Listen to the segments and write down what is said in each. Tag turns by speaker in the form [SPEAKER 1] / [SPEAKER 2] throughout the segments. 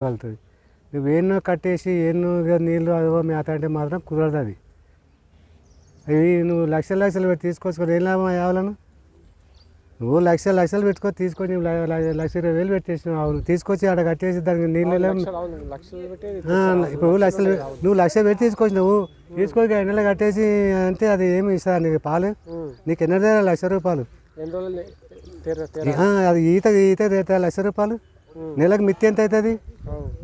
[SPEAKER 1] కలుగుతుంది నువ్వు ఎన్నో కట్టేసి ఎన్నో నీళ్ళు అదో మేత అంటే మాత్రం కుదరదు అది. అవి నువ్వు లక్షల లక్షలు పెట్టి తీసుకొచ్చుకొని ఏం లాభం ఆవులను నువ్వు లక్ష లక్షలు పెట్టుకొని తీసుకొని లక్ష ఇరవై వేలు పెట్టేసినావు ఆవులు తీసుకొచ్చి ఆడ కట్టేసి దానికి నీళ్ళు
[SPEAKER 2] లక్షలు లక్షలు
[SPEAKER 1] ఇప్పుడు లక్షలు నువ్వు లక్ష పెట్టి తీసుకొచ్చినావు. తీసుకొని ఎండలో కట్టేసి అంటే అది ఏమి ఇస్తా నీకు పాలు. నీకు ఎన్నర దగ్గర లక్ష రూపాయలు? అది ఈత ఈత తీరుతా లక్ష రూపాయలు. నెలకు మిత్తి ఎంత అవుతుంది?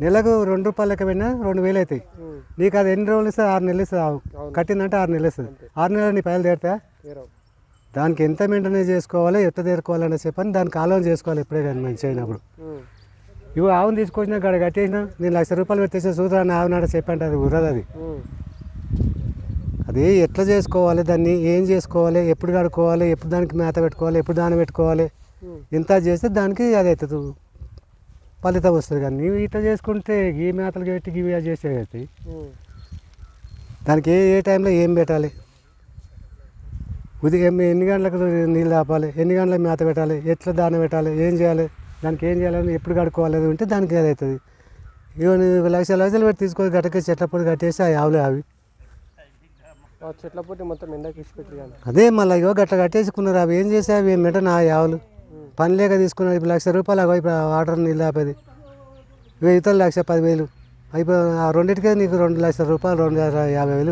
[SPEAKER 1] నెలకు రెండు రూపాయలు లెక్క పెట్టినా రెండు వేలు అవుతాయి. నీకు అది ఎన్ని రోజులు ఇస్తుంది? ఆరు నెలలు ఇస్తుంది. కట్టిందంటే ఆరు నెలలు ఇస్తుంది. ఆరు నెలలు నీ పైలు తీరుతా దానికి ఎంత మెయింటెనెన్స్ చేసుకోవాలి ఎట్లా తీరుకోవాలని చెప్పని దానికి ఆలోచన చేసుకోవాలి ఎప్పుడే కానీ మంచి అయినప్పుడు. ఇవి ఆవును తీసుకొచ్చినా గడ కట్టేసిన నేను లక్ష రూపాయలు పెట్టేసి సూత్రాన్ని ఆవు నాడ చెప్పంటే అది ఉరదు అది. అది ఎట్లా చేసుకోవాలి దాన్ని ఏం చేసుకోవాలి ఎప్పుడు కడుక్కోవాలి ఎప్పుడు దానికి మేత పెట్టుకోవాలి ఎప్పుడు దాన్ని పెట్టుకోవాలి. ఇంత చేస్తే దానికి అది అవుతుంది. ఫలితం వస్తుంది కానీ నీవు ఇట్లా చేసుకుంటే ఈ మేతలు పెట్టి ఇవి అది చేసే అవుతాయి
[SPEAKER 2] ఉమ్.
[SPEAKER 1] దానికి ఏ ఏ టైంలో ఏం పెట్టాలి? ఉదయం ఎన్ని గంటలకు నీళ్ళు ఆపాలి ఎన్ని గంటలకు మేత పెట్టాలి? ఎట్లా దాన పెట్టాలి? ఏం చేయాలి? దానికి ఏం చేయాలని ఎప్పుడు కడుక్కోవాలి? ఉంటే దానికి అది అవుతుంది ఇవన్నీ లక్ష లక్షలు పెట్టి తీసుకొని గట్టకి చెట్ల పొడి కట్టేసి ఆ ఆవులే అవి.
[SPEAKER 2] చెట్ల పొట్టి మొత్తం ఎండకి
[SPEAKER 1] అదే మళ్ళీ ఇగో గట్ల కట్టేసుకున్నారు. అవి ఏం చేసే అవి ఏమిటో నా ఆవులు పని లేక తీసుకున్నాడు. ఇప్పుడు లక్ష రూపాయలు అగో ఇప్పుడు ఆ వాటర్ నీళ్ళు ఆపేది వెయ్యి ఇతరులు లక్ష పదివేలు. అయిపో ఆ రెండింటికే నీకు రెండు లక్షల రూపాయలు రెండు యాభై వేలు.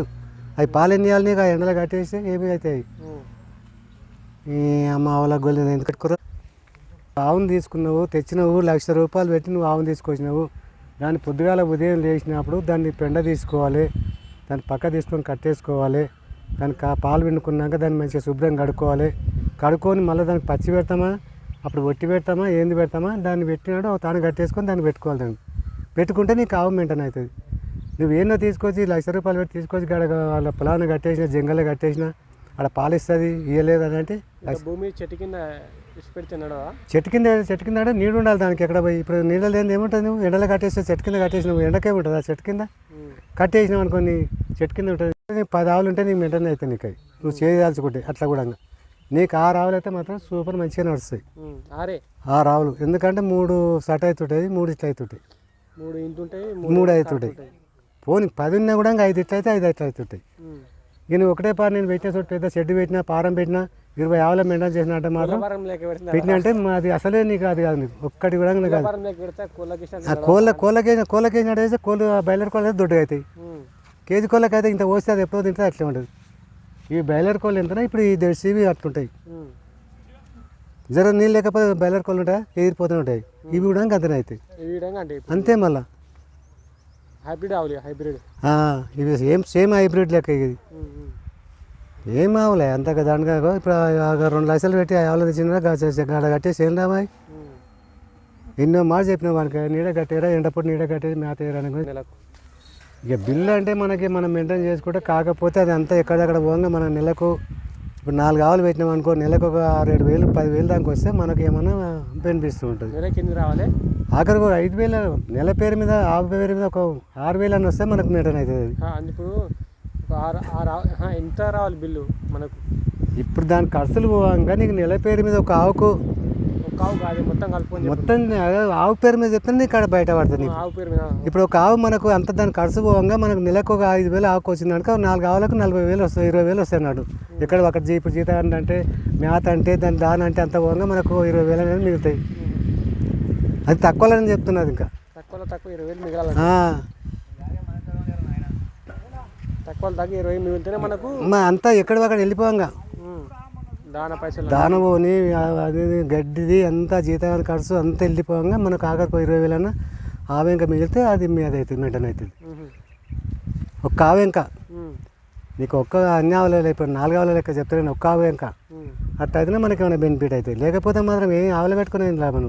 [SPEAKER 1] అవి పాలు ఎన్ని ఇవ్వాలి నీకు? ఆ ఎండలో కట్టేస్తే ఏమి అవుతాయి? ఈ అమ్మ ఆవుల గొల్లి ఎందుకు కట్టుకురా? ఆవును తీసుకున్నావు తెచ్చినావు లక్ష రూపాయలు పెట్టి నువ్వు ఆవును తీసుకొచ్చినావు. దాన్ని పొద్దుగాల ఉదయం లేచినప్పుడు దాన్ని పెండ తీసుకోవాలి. దాన్ని పక్క తీసుకొని కట్టేసుకోవాలి. దానికి కా- పాలు పిండుకున్నాక దాన్ని మంచిగా శుభ్రంగా కడుక్కోవాలి. కడుక్కొని మళ్ళీ దానికి పచ్చి పెడతామా? అప్పుడు ఒట్టి పెడతామా ఏంది పెడతామా దాన్ని పెట్టినాడు తాను కట్టేసుకొని దాన్ని పెట్టుకోవాలి దాన్ని. పెట్టుకుంటే నీకు ఆవు మెయింటైన్ అవుతుంది. నువ్వు ఏమో తీసుకొచ్చి లక్ష రూపాయలు పెట్టి తీసుకొచ్చి గడ వాళ్ళ పొలాన్ని కట్టేసిన జంగల్లో కట్టేసిన ఆడ పాలు ఇస్తుంది ఇవ్వలేదు అని అంటే
[SPEAKER 2] భూమి చెట్టు కింద
[SPEAKER 1] చెట్టు కింద చెట్టు కింద అంటే నీడు ఉండాలి దానికి ఎక్కడ పోయి. ఇప్పుడు నీళ్ళు లేని ఏముంటుంది నువ్వు? ఎండలో కట్టేస్తే చెట్టు కింద కట్టేసినావు ఎండకే ఉంటుంది ఆ చెట్టు కింద. కట్టేసినావు అనుకోని చెట్టు కింద ఉంటుంది. పది ఆవులు ఉంటే నీకు మెయింటైన్ అవుతాయి నీకు నువ్వు చేయదాల్చుకుంటే అట్లా కూడా నీకు ఆరు ఆవులు అయితే మాత్రం సూపర్ మంచిగా నడుస్తాయి.
[SPEAKER 2] ఆరే.
[SPEAKER 1] ఆరు ఆవులు ఎందుకంటే మూడు సట్ అవుతుంటాయి మూడు ఇట్లా అవుతుంటాయి.
[SPEAKER 2] మూడు ఇంటుంటాయి
[SPEAKER 1] మూడు అవుతుంటాయి. పోనీ పది ఉన్నా కూడా ఐదు ఇట్లా అయితే ఐదు ఇట్లా అవుతుంటాయి. నువ్వు ఒకటే పారు నేను పెట్టిన చోటు పెద్ద షెడ్ పెట్టినా పారం పెట్టినా ఇరవై ఆవుల మెయింటైన్ చేసిన అంటే మాత్రం పెట్టినా అంటే అది అసలే నీకు అది కాదు నీకు. ఒక్కటి కూడా కాదు.
[SPEAKER 2] పెడితే కోళ్ళకి
[SPEAKER 1] ఆ కోళ్ళ కోళ్ళకేసిన వేస్తే కోళ్ళు బయలర్ కోళ్ళు దొడ్డుగా అవుతాయి. కేజీ కోళ్ళకి అయితే ఇంత పోస్తే అది ఎప్పుడో తింటే అట్లే ఉంటుంది. ఈ బయలర్ కోళ్ళు ఎంతనా? ఇప్పుడు ఈ దర్శివి అట్లుంటాయి. జర నీళ్ళు లేకపోతే బయలర్ కోళ్ళు ఉంటాయి? ఎగిరిపోతూ ఉంటాయి. ఇవి కూడా అంతనే అవుతాయి. అంతే మళ్ళా.
[SPEAKER 2] హైబ్రిడ్ ఆవులు హైబ్రిడ్.
[SPEAKER 1] ఇవి సేమ్ సేమ్ హైబ్రిడ్ లెక్క ఇది. ఏం ఆవులే అంత దానిగా ఇప్పుడు రెండు లక్షలు పెట్టి ఆవులు తెచ్చిన గాడ కట్టేసి ఏం రామాయి. ఎన్నో మాట చెప్పిన వానికి. నీడ కట్టేరా ఎండపూట నీడ కట్టేసి మేత వేయరా
[SPEAKER 2] నెలకు.
[SPEAKER 1] ఇక బిల్లు అంటే మనకి మనం మెయింటైన్ చేసుకుంటే కాకపోతే అది అంతా ఎక్కడెక్కడ పోగా మన నెలకు ఇప్పుడు నాలుగు ఆవులు పెట్టినాం అనుకో నెలకు ఒక ఆరు ఏడు వేలు పది వేలు దానికి వస్తే మనకి ఏమైనా బెనిపిస్తూ ఉంటుంది.
[SPEAKER 2] రావాలి?
[SPEAKER 1] ఆఖరికి ఒక ఐదు వేలు నెల పేరు మీద ఆవు పేరు మీద ఒక ఆరు వేలు అని వస్తే మనకు మెయింటైన్ అవుతుంది అది.
[SPEAKER 2] ఇప్పుడు ఎంత రావాలి బిల్లు మనకు?
[SPEAKER 1] ఇప్పుడు దాని ఖర్చులు పోగా నీకు నెల పేరు మీద ఒక ఆవుకు
[SPEAKER 2] కాదు మొత్తం కలుపుకొని.
[SPEAKER 1] మొత్తం ఆవు పేరు మీద చెప్తే నీకు అక్కడ బయట పడుతుంది.
[SPEAKER 2] ఆవు పేరు మీద.
[SPEAKER 1] ఇప్పుడు ఒక ఆవు మనకు అంత దాని ఖర్చు పోగా మనకు నెలకు ఒక ఐదు వేలు ఆవుకు వచ్చింది అనుకో నాలుగు ఆవులకు నలభై వేలు వస్తాయి ఇరవై వేలు వస్తాయి అన్నాడు. ఇక్కడ ఒక జీ ఇప్పుడు జీతం అంటే మేత అంటే దాని దాని అంటే అంత పోగా మనకు ఇరవై వేలు అనేది మిగులుతాయి. అది తక్కువలని చెప్తున్నది ఇంకా.
[SPEAKER 2] తక్కువలో తక్కువ ఇరవై వేలు మిగలాలి తక్కువ ఇరవై మిగిలితేనే మనకు
[SPEAKER 1] అంతా ఎక్కడ అక్కడ వెళ్ళిపోగా
[SPEAKER 2] ఉమ్, దాన
[SPEAKER 1] పోని అది గడ్డిది అంతా జీతం ఖర్చు అంతా వెళ్ళిపోగా మనకు ఆఖరికి ఒక ఇరవై వేలన్నా ఆవు ఇంకా మిగిలితే అది మీద అవుతుంది మెయింటైన్ అవుతుంది. ఒక్క ఆవు ఇంకా
[SPEAKER 2] ఉమ్,
[SPEAKER 1] నీకు ఒక్క అన్ని ఆవులు ఇప్పుడు నాలుగు ఆవుల లెక్క చెప్తాను ఒక్క ఆవు ఇంకా
[SPEAKER 2] ఉమ్.
[SPEAKER 1] అట్లా అయితేనే మనకి ఏమైనా బెనిఫిట్ అవుతుంది లేకపోతే మాత్రం ఏం ఆవులు పెట్టుకునే లాభం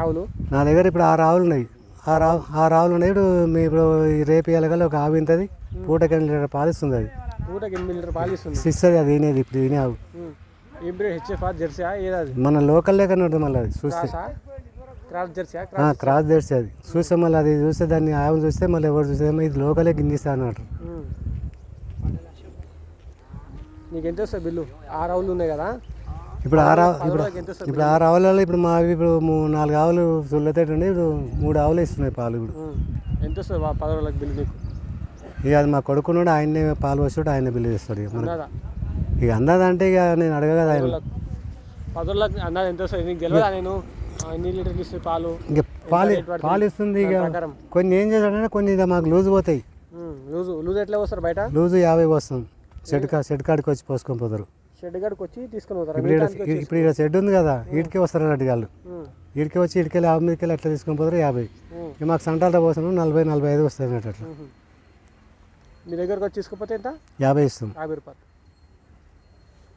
[SPEAKER 2] ఆవులు.
[SPEAKER 1] నా దగ్గర ఇప్పుడు ఆరు ఆవులు ఉన్నాయి. ఆరు ఆవు ఆరు ఆవులు ఉన్నాయి. ఇప్పుడు మీ ఇప్పుడు రేపు ఇవ్వగల ఒక ఆవు ఇంతది. పూటకి లీటర్ పాలు ఇస్తుంది అది.
[SPEAKER 2] పూటకి ఎనిమిది లీటర్ పాలు ఇస్తుంది.
[SPEAKER 1] ఇస్తుంది అది తినేది ఇప్పుడు ఆవు.
[SPEAKER 2] బ్రీడ్ హెచ్ఎఫ్ జెర్సీ ఏది
[SPEAKER 1] మన లోకల్ లేకనే ఉంటుంది మళ్ళీ అది చూస్తే.
[SPEAKER 2] క్రాసా? జెర్సీ
[SPEAKER 1] క్రాస్ అది. చూస్తే మళ్ళీ అది చూస్తే దాన్ని ఆవును చూస్తే మళ్ళీ ఎవరు చూస్తే ఇది లోకలే గిన్నిస్తా అన్నట్టు
[SPEAKER 2] నీకు ఎంత వస్తుంది బిల్లు? ఆరు ఆవులు ఉన్నాయి కదా?
[SPEAKER 1] ఇప్పుడు ఆరు ఇప్పుడు ఇప్పుడు ఆరు ఆవులలో ఇప్పుడు మా ఇప్పుడు నాలుగు ఆవులు సుల్లతేటి ఉండే ఇప్పుడు మూడు ఆవులు ఇస్తున్నాయి పాలు ఇప్పుడు.
[SPEAKER 2] ఎంత వస్తుంది పది రోజులకు బిల్లు నీకు?
[SPEAKER 1] ఇక అది మా కొడుకున్నాడు ఆయన్నే పాలు వస్తాడు ఆయన బిల్లు చేస్తాడు ఇక మనకు. ఇక అందదంటే ఇక నేను అడగ కదా ఆయన.
[SPEAKER 2] రోజులకు పది రోజులకు అన్నది ఎంత వస్తుంది? నీకు తెలియదా నేను? ఆ, ఎన్ని లీటర్లు ఇస్తుంది పాలు?
[SPEAKER 1] ఇక పాలు ఇస్తుంది ఇక
[SPEAKER 2] ప్రకారం.
[SPEAKER 1] కొన్ని ఏం చేశాడంటే కొన్ని ఇక మాకు లూజ్ పోతాయి.
[SPEAKER 2] ఉమ్. లూజు లూజ్ ఎట్లా వస్తారు బయట?
[SPEAKER 1] లూజు యాభై వస్తాం షెడ్ కా షెడ్ కాడికి వచ్చి పోసుకొని పోతారు.
[SPEAKER 2] షెడ్ కాడికి వచ్చి తీసుకొని పోతారు?
[SPEAKER 1] ఇప్పుడు ఈడ- ఇప్పుడు ఇక్కడ షెడ్ ఉంది కదా ఈడికే వస్తారు అన్నట్టు వాళ్ళు. ఈడికి వచ్చి ఇటుకెళ్ళి ఆవు మీదకి వెళ్ళి అట్లా తీసుకొని పోతారు యాభై. ఇక మాకు సంటాలతో పోసాను నలభై నలభై ఐదు వస్తాయి అన్నట్టు అట్లా.
[SPEAKER 2] మీ దగ్గరకు వచ్చి తీసుకుపోతే ఎంత?
[SPEAKER 1] యాభై ఇస్తాం.
[SPEAKER 2] యాభై రూపాయలు.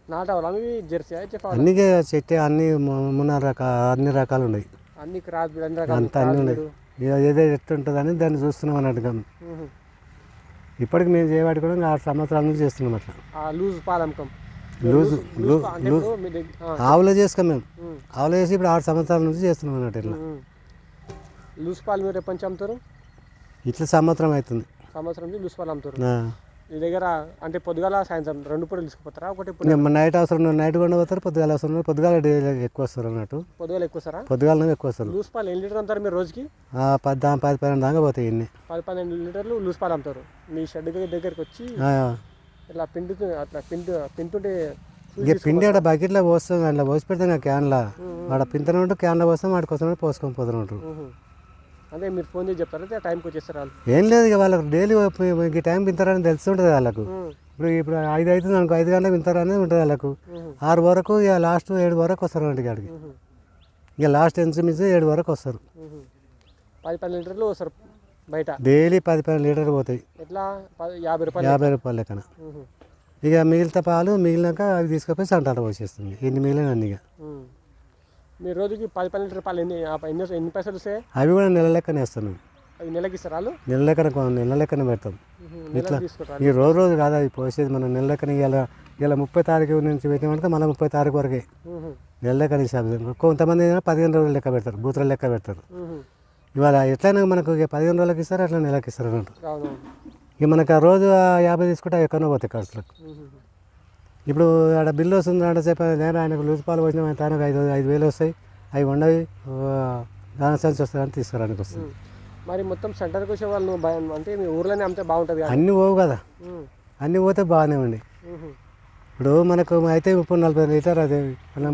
[SPEAKER 2] నాటవాలా అవి జెర్సీ అయితే
[SPEAKER 1] అన్ని చెట్టే అన్ని మున్న రకాల అన్ని రకాలు ఉన్నాయి
[SPEAKER 2] అన్ని క్రాస్ అన్ని రకాలు
[SPEAKER 1] అంతా అన్నీ ఉన్నాయి. ఏదో ఎట్టుంటుందని దాన్ని చూస్తున్నాం అన్నట్టుగా. ఇప్పటికి మేము చేయబట్టి కూడా ఆరు సంవత్సరాల నుంచి చేస్తున్నాం అట్లా.
[SPEAKER 2] లూజ్ పాలమ్మకం
[SPEAKER 1] లూజ్ లూ
[SPEAKER 2] అంటే ఇప్పుడు మీ దగ్గర ఆ,
[SPEAKER 1] ఆవులో చేసుకోం మేము. ఆవులో చేసి ఇప్పుడు ఆరు సంవత్సరాల నుంచి చేస్తున్నాం అన్నట్టు ఇట్లా.
[SPEAKER 2] లూజ్ పాలు మీరు ఎప్పటి నుంచి అమ్ముతారు?
[SPEAKER 1] ఇట్లా సంవత్సరం అవుతుంది.
[SPEAKER 2] సంవత్సరం నుంచి లూజ్ పాలు అమ్ముతారు. మీ దగ్గర అంటే పొద్దుగాల సాయంత్రం రెండు పూటలు తీసుకుపోతారా? ఒకటి
[SPEAKER 1] నైట్ అవసరం నైట్ కొండ పోతారు పొద్దుగాల అవసరం పొద్దుగాల ఎక్కువ వస్తారు అన్నట్టు.
[SPEAKER 2] పొద్దుగాల ఎక్కువ సారా
[SPEAKER 1] పొద్దుగాల ఎక్కువ వస్తారు.
[SPEAKER 2] లూజ్ పాలు ఎన్ని లీటర్ అమ్ముతారు మీరు రోజుకి?
[SPEAKER 1] పది పది పన్నెండు దాకా పోతాయి ఇన్ని.
[SPEAKER 2] పది పన్నెండు లీటర్లు లూజ్ పాలు అమ్ముతారు. మీ షెడ్ దగ్గరికి వచ్చి
[SPEAKER 1] ఆ,
[SPEAKER 2] ఇట్లా పిండుతూ అట్లా పిండు పింటుంటే
[SPEAKER 1] ఇక పిండి ఆడ బకెట్లో పోస్తాం అట్లా పోసి పెడతాం క్యాన్లో. ఆడ పింతన ఉంటూ క్యాన్లో పోస్తాం వాడికి వస్తాం పోసుకొని పోతూ ఉంటారు.
[SPEAKER 2] అదే మీరు ఫోన్ చేసి చెప్తారా అయితే టైంకి వచ్చేస్తారు వాళ్ళు.
[SPEAKER 1] ఏం లేదు ఇక వాళ్ళకి డైలీ ఈ టైం వింటారని తెలుస్తుంటుంది వాళ్ళకు. ఇప్పుడు ఇప్పుడు ఐదు అవుతుంది అనుకో ఐదు గంటలకు వింటారని ఉంటుంది వాళ్ళకు. ఆరు వరకు ఇక లాస్ట్ ఏడు వరకు వస్తారు ఇంటికి కాడికి
[SPEAKER 2] ఉహు,
[SPEAKER 1] ఇక లాస్ట్ మించి ఏడు వరకు వస్తారు.
[SPEAKER 2] పది పన్నెండు లీటర్లు వస్తారు బయట.
[SPEAKER 1] డైలీ పది పన్నెండు లీటర్లు పోతాయి.
[SPEAKER 2] ఎట్లా? పది యాభై రూపాయలు
[SPEAKER 1] యాభై రూపాయల లెక్కన. ఇక మిగిలిన పాలు మిగిలినాక అవి తీసుకుపోయి సంటాలు పోసేస్తుంది. ఎన్ని మిగిలిన అన్ని ఇక.
[SPEAKER 2] మీరు రోజుకి పది పన్నెండు రూపాయలు ఎన్ని ఎన్ని ఎన్ని పైసలు వస్తాయి?
[SPEAKER 1] అవి కూడా నెల లెక్కన వేస్తాం మేము
[SPEAKER 2] అవి నెలకి ఇస్తారు వాళ్ళు?
[SPEAKER 1] నెల లెక్కన నెల లెక్కన పెడతాం.
[SPEAKER 2] తీసుకుంటారు
[SPEAKER 1] ఈ రోజు రోజు కాదు అది పోసేది? మనం నెల లెక్కన ఇలా ఇలా ముప్పై తారీఖు నుంచి పెట్టినామంటే మళ్ళీ ముప్పై తారీఖు వరకే. నెల లెక్కన హిసాబు. కొంతమంది పదిహేను రోజులు లెక్క పెడతారు బూతుల లెక్క పెడతారు. ఇవాళ ఎట్లయినా మనకు పదిహేను రోజులకి ఇస్తారు అట్లా నెలకి ఇస్తారు అన్నట్టు ఇక మనకు ఆ రోజు యాభై తీసుకుంటే ఎక్కడో పోతాయి ఖర్చులకు ఇప్పుడు ఆడ బిల్లు వస్తుంది అంటే చెప్పాను నేను ఆయనకు లూజ్ పాలు పోసిన తనకు ఐదు ఐదు వేలు వస్తాయి అవి ఉండవి దాన సంచి వస్తాయని తీసుకురానికి వస్తుంది.
[SPEAKER 2] మరి మొత్తం సెంటర్కి వచ్చే వాళ్ళు అంటే మీ ఊర్లోనే అమ్మితే బాగుంటుంది
[SPEAKER 1] అన్నీ పోవు కదా. అన్నీ పోతే బాగానే ఉండి ఇప్పుడు మనకు అయితే ముప్పై నలభై లీటర్ అదే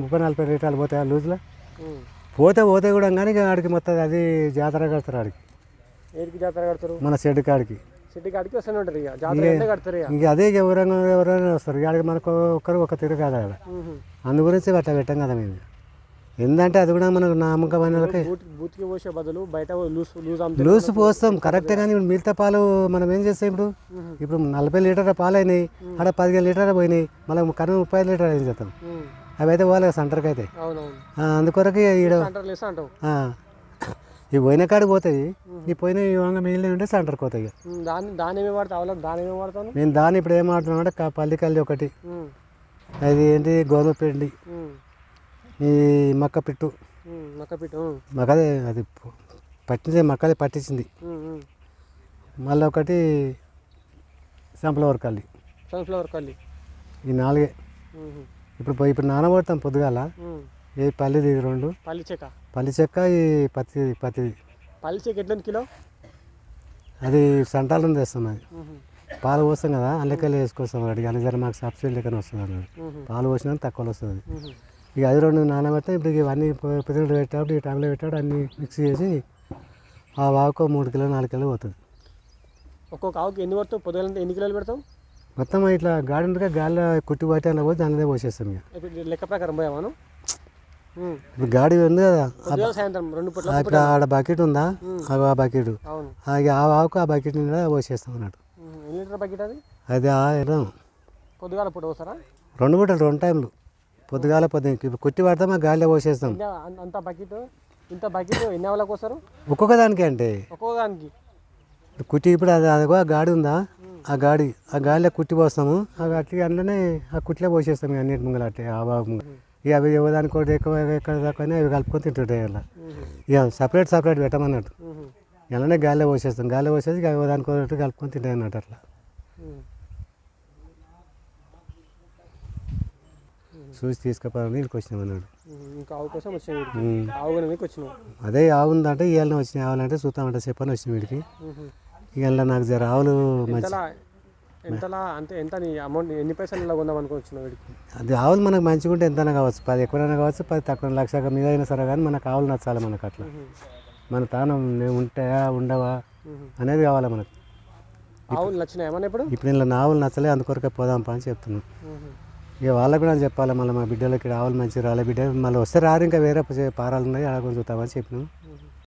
[SPEAKER 1] ముప్పై నలభై లీటర్లు పోతాయి ఆ లూజ్లో. పోతే పోతే కూడా కానీ ఆడికి మొత్తం అది జాతర కడతారు ఆడికి.
[SPEAKER 2] ఏడికి జాతర కడతారు?
[SPEAKER 1] మన షెడ్ కాడికి.
[SPEAKER 2] సిటీ కాడికి వస్తూనే ఉంటారు ఇక. జాతర కడతారు ఇక.
[SPEAKER 1] ఇంక అదే ఇక ఎవరైనా ఎవరైనా వస్తారు. ఇక మనకు ఒక్కరు ఒక తిరుగు కాదు కదా. అందు గురించి అట్లా పెట్టాం కదా మేము. ఏంటంటే అది కూడా మనకు నమ్మకమైన వాళ్ళకి
[SPEAKER 2] బూత్ బూత్కి పోసే బదులు బయట లూజ్ లూజ్
[SPEAKER 1] లూస్ పోస్తాం. కరెక్టే కానీ ఇప్పుడు మిగతా పాలు మనం ఏం చేస్తాం ఇప్పుడు. ఇప్పుడు నలభై లీటర్ల పాలు అయినాయి ఆడ పదిహేను లీటర్లు పోయినాయి. మళ్ళీ కనుక ముప్పై లీటర్ ఏం చేస్తాం?
[SPEAKER 2] ఉమ్.
[SPEAKER 1] అవి అయితే పోవాలి కదా సెంటర్కి అయితే.
[SPEAKER 2] అవునవును.
[SPEAKER 1] ఆ, అందుకొరకు ఈడ
[SPEAKER 2] సెంటర్ లేసా అంటావు.
[SPEAKER 1] ఆ, ఈ పోయిన కాడికి పోతాయి. ఈ పోయిన ఈ వంగ మిగిలిన ఉంటే సెంటర్కి పోతాయి
[SPEAKER 2] దాన్ని దాని ఏమి వాడతావు? దాని ఏమి వాడతాను
[SPEAKER 1] నేను దాన్ని ఇప్పుడు ఏం ఆడుతున్నాం అంటే పల్లికల్లి ఒకటి. అది ఏంటి? గోధుమ పిండి. ఈ మక్క పిట్టు.
[SPEAKER 2] ఉమ్, మక్కపిట్టు ఉమ్,
[SPEAKER 1] మక్కదే అది పట్టింది మక్కది పట్టించింది. మళ్ళీ ఒకటి సంపలవర్ కల్లి.
[SPEAKER 2] సన్ఫ్లవర్ కల్లి.
[SPEAKER 1] ఈ నాలుగే. ఇప్పుడు ఇప్పుడు నానబడతాం పొద్దుగాల. ఏ పల్లిది ఇది రెండు?
[SPEAKER 2] పల్లి చెక్క.
[SPEAKER 1] పల్లి చెక్క ఈ పత్తి పత్తిది
[SPEAKER 2] పల్లి చెక్క ఎట్లా కిలో?
[SPEAKER 1] అది సంటాలను తెస్తాం అది పాలు పోస్తాం కదా అందుకెళ్ళి వేసుకొస్తాం అడిగి జర మాకు సబ్సిడీ లెక్కన వస్తుంది అన్నది పాలు పోసినా తక్కువలో వస్తుంది. ఇక అది రెండు నానబెడితే ఇప్పుడు ఇవన్నీ పొద్దున పెట్టేటప్పుడు ఈ టైంలో పెట్టాడు అన్నీ మిక్స్ చేసి ఆ వాకు మూడు కిలో నాలుగు కిలో పోతుంది.
[SPEAKER 2] ఒక్కొక్క ఆవుకి ఎన్ని పడతావు? పొద్దుగలంతా ఎన్ని కిలోలు పెడతావు?
[SPEAKER 1] మొత్తం ఇట్లా ఉంటే గాలిలో కుట్టి పట్టి అన్న పోతే దానిదే పోసేస్తాం ఇక.
[SPEAKER 2] లెక్క ప్రకారం పోయామాను.
[SPEAKER 1] ఇప్పుడు గాడి ఉంది కదా. ఇప్పుడు ఆడ బకెట్ ఉందా? అగో ఆ బకెట్
[SPEAKER 2] అవును.
[SPEAKER 1] ఆ ఆవుకు ఆ బకెట్ నిండా పోసేస్తాం అన్నట్టు
[SPEAKER 2] అది?
[SPEAKER 1] అది ఆ ఎర్రం
[SPEAKER 2] పొద్దుగాల పూట పోస్తారా?
[SPEAKER 1] రెండు పూటలు రెండు టైంలు. పొద్దుగాల పొద్దున ఇప్పుడు కుట్టి పడతాం ఆ గాలిలో పోసేస్తాం
[SPEAKER 2] అంత బకెట్ ఇంత బకెట్ ఎన్ని అవలకు వస్తారు
[SPEAKER 1] ఒక్కొక్క దానికి అంటే.
[SPEAKER 2] ఒక్కొక్క దానికి.
[SPEAKER 1] కుట్టి ఇప్పుడు అది అదిగో ఆ గాడి ఉందా? ఆ గాడి ఆ గాలిలో కుట్టి పోస్తాము. ఆ అట్లా అందులోనే ఆ కుట్లే పోసేస్తాం అన్నిటి ముంగల అట్లే ఆ బాబు ఇక అవి ఎవదానికి ఒకటి ఎక్కువ ఎక్కడ దాకా అవి కలుపుకొని తింటుంటాయి అలా
[SPEAKER 2] ఉహు,
[SPEAKER 1] ఇక సపరేట్ సపరేట్ పెట్టమన్నట్టు ఇలానే గాలిలో పోసేస్తాం గాలిలో పోసేసి ఇక ఎవదానికి ఒకటి కలుపుకొని తింటాయి అన్నట్టు అట్లా. చూసి తీసుకుపోవాలని వీడికి వచ్చినాం అన్నాడు.
[SPEAKER 2] ఇంకా ఆవు కోసం వచ్చిన. ఆవు
[SPEAKER 1] అదే ఆవు ఉందంటే ఇవాళ వచ్చినాయి ఆవులంటే చూద్దామంటే చెప్పని వచ్చిన వీడికి. ఇవాళ నాకు జర ఆవులు మంచి
[SPEAKER 2] ఎంతలా అంటే ఎంత నీ అమౌంట్ ఎన్ని పైసలు కొందాం అనుకుంటున్నావు వీడికి?
[SPEAKER 1] అది ఆవులు మనకు మంచిగా ఉంటే ఎంతైనా కావచ్చు. పది ఎక్కువైనా కావచ్చు పది తక్కువ లక్ష మీద అయినా సరే కానీ మనకు ఆవులు నచ్చాలి మనకు అట్లా. మన తానం ఉంటాయా ఉండవా. అనేది కావాలి మనకు.
[SPEAKER 2] ఆవులు నచ్చినాయి ఏమన్నా ఇప్పుడు?
[SPEAKER 1] ఇప్పుడు ఇలా ఆవులు నచ్చలే అందుకొరకే పోదాంపా అని చెప్తున్నాను. ఇక వాళ్ళకు కూడా చెప్పాలి మళ్ళీ మా బిడ్డలకి ఆవులు మంచిగా రాలే బిడ్డ మళ్ళీ వస్తే రారు ఇంకా వేరే పారాలు ఉన్నాయి అలా కొంచెం చూద్దామని చెప్పినాం.